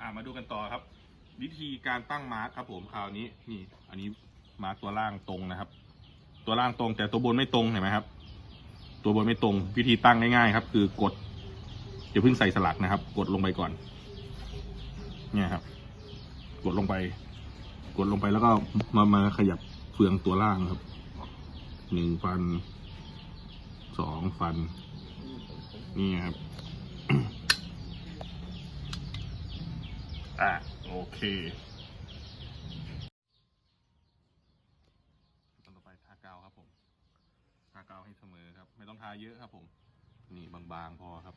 อ่ามาดูกันต่อครับ วิธีการตั้งมาร์กครับผมคราวนี้นี่อันนี้มาร์กตัวล่างตรงนะครับ ตัวล่างตรงแต่ตัวบนไม่ตรงเห็นไหมครับ ตัวบนไม่ตรงวิธีตั้งง่ายๆครับ คือกดอย่าเพิ่งใส่สลักนะครับ กดลงไปก่อน เนี่ยครับ กดลงไป กดลงไปแล้วก็มามาขยับเฟืองตัวล่างครับหนึ่งฟันสองฟัน นี่ครับ อะโอเคขั้นต่อไปทากาวครับผม ทากาวให้เสมอครับ ไม่ต้องทาเยอะครับผม นี่บางๆพอครับ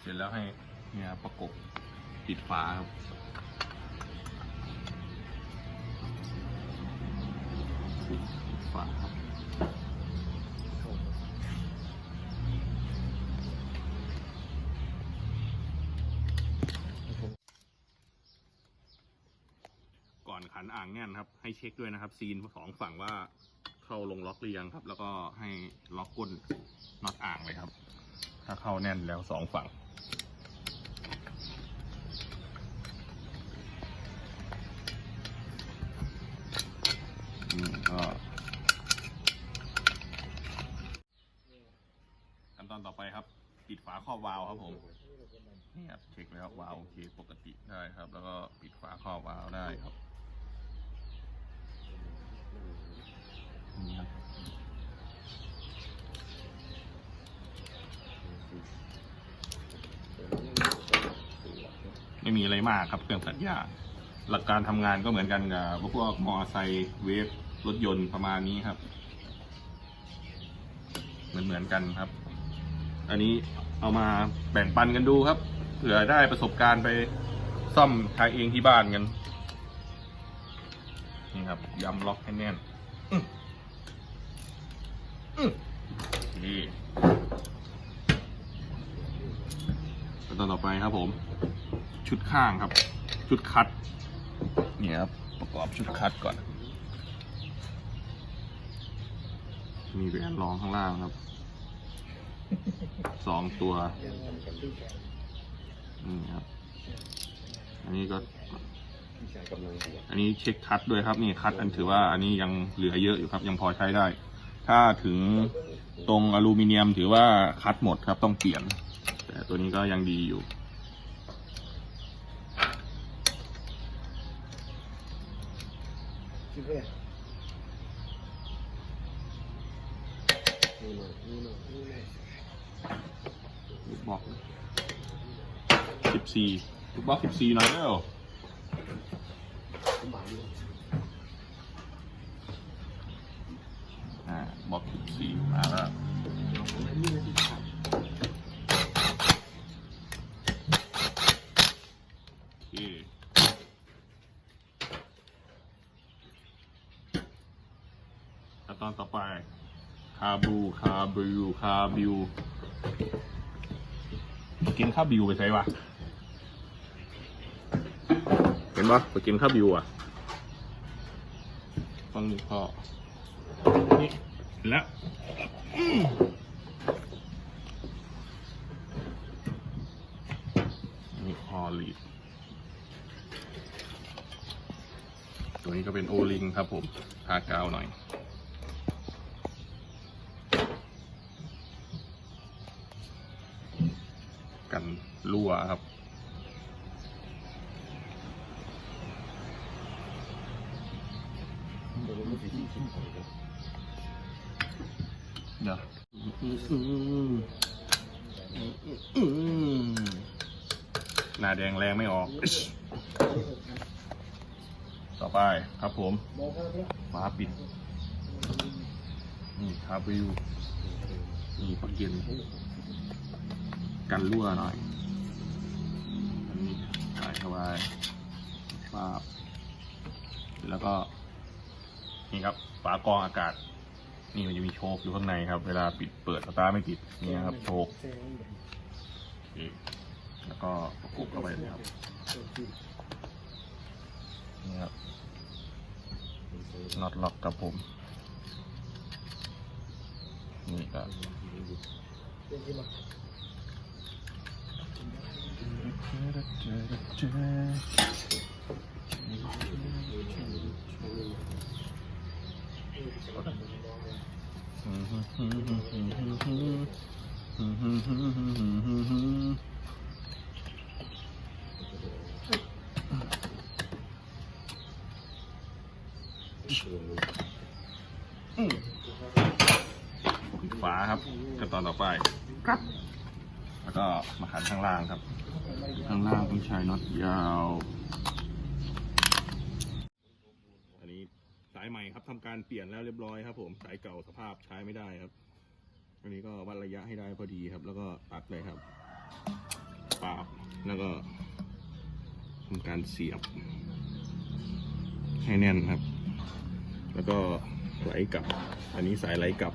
เสร็จแล้วให้เนี่ยประกบปิดฝาครับปิดฝาครับ ขันอ่างแน่นครับ ให้เช็คด้วยนะครับ ซีนสองฝั่งว่าเข้าลงล็อกหรือยังครับ แล้วก็ให้ล็อกก้นน็อตอ่างเลยครับ ถ้าเข้าแน่นแล้วสองฝั่งนี่ก็ขั้นตอนต่อไปครับ ปิดฝาครอบวาล์วครับผมนี่ครับเช็คแล้ววาล์วโอเคปกติได้ครับ แล้วก็ปิดฝาครอบวาล์วได้ครับ นี่ครับไม่มีอะไรมากครับเครื่องตัดหญ้าหลักการทำงานก็เหมือนกันกับพวกมอไซค์เวฟรถยนต์ประมาณนี้ครับ เหมือนเหมือนกันครับ อันนี้เอามาแบ่งปันกันดูครับเผื่อได้ประสบการณ์ไปซ่อมใช้เองที่บ้านกัน นี่ครับย้ำล็อกให้แน่นอื นี่ขั้นตอนต่อไปครับผม ชุดข้างครับ ชุดคัดเนี่ยครับประกอบชุดคัดก่อน มีแหวนรองข้างล่างครับ สองตัวนี่ครับ อันนี้ก็ อันนี้เช็คคัดด้วยครับ นี่คัดอันถือว่าอันนี้ยังเหลือเยอะอยู่ครับ ยังพอใช้ได้ ถ้าถึงตรงอลูมิเนียมถือว่าคัดหมดครับต้องเปลี่ยน แต่ตัวนี้ก็ยังดีอยู่ลูกบอกสิบสี่ลูกบอกสิบสี่หน่อยเร็ว ผมหมายอยู่ อ่าบอกสิบสี่มาแล้ว ผมไม่มีนะที่ขาด โอเค ขั้นต่อไป คาบูคาบิวคาบิวกินข้าวบิวไปใช่ปะเห็นปะไปกินข้าวบิวอะฟังนี่พอนี่แล้วนี่ฮอลีดตัวนี้ก็เป็นโอลิงครับผมทากาวหน่อย กันรั่วครับเดี๋ยวนจะที่ชิ้นของผมเดี๋ยวหน้าแดงแรงไม่ออก ต่อไปครับผมบอกว่าเนี่ยฝาปิด นี่คาบิวนี่ปะเกียน กันรั่วหน่อยอันนี้ใส่เข้าไปาบแล้วก็นี่ครับฝากรองอากาศ นี่มันจะมีโชคอยู่ข้างในครับ เวลาปิดเปิดสตาร์ไม่ติดนี่ครับโชคแซงแบบโอเคแล้วก็ประกบเข้าไปเลยครับนี่ครับน็อตล็อกกับผม นี่ก็ เป็นที่มา อื ปิด ฝาครับขั้นตอนต่อไปครับ แล้วก็มาขันข้างล่างครับ ข้างล่างต้องใช้น็อตยาว อันนี้สายใหม่ครับทำการเปลี่ยนแล้วเรียบร้อยครับ ผมสายเก่าสภาพใช้ไม่ได้ครับ อันนี้ก็วัดระยะให้ได้พอดีครับ แล้วก็ตัดเลยครับปาบแล้วก็ทำการเสียบ ให้แน่นครับ แล้วก็ไหลกลับ อันนี้สายไหลกลับ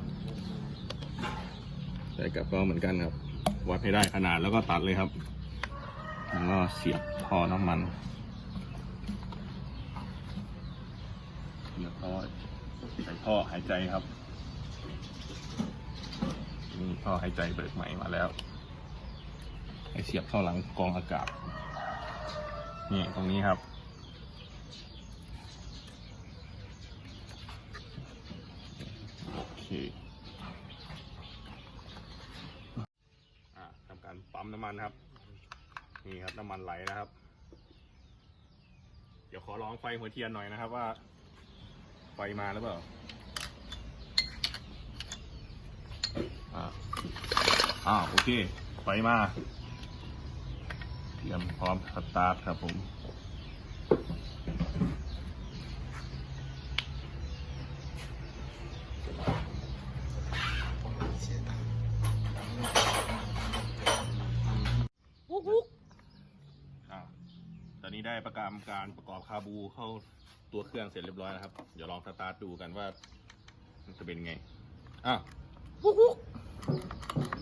สายกลับก็เหมือนกันครับ วัดให้ได้ขนาดแล้วก็ตัดเลยครับ แล้วก็เสียบท่อน้ำมันเรียบร้อยใส่ท่อหายใจครับนี่ท่อหายใจเบิกใหม่มาแล้วให้เสียบเข้าหลังกองอากาศนี่ตรงนี้ครับ โอเคอะทำการปั๊ มันครับ นี่ครับน้ำมันไหลนะครับ เดี๋ยวขอลองไฟหัวเทียนหน่อยนะครับว่า ไฟมาหรือเปล่าอ่าอ่าโอเค ไฟมาเทียมพร้อมสตาร์ทครับผม อ่าตอนนี้ ได้ประกามการประกอบคาบูเข้าตัวเครื่องเสร็จเรียบร้อยแล้วครับ เดี๋ยวลองสตาร์ทดูกันว่า มันจะเป็นไงอะโอเคค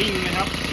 ปิ้งนะครับ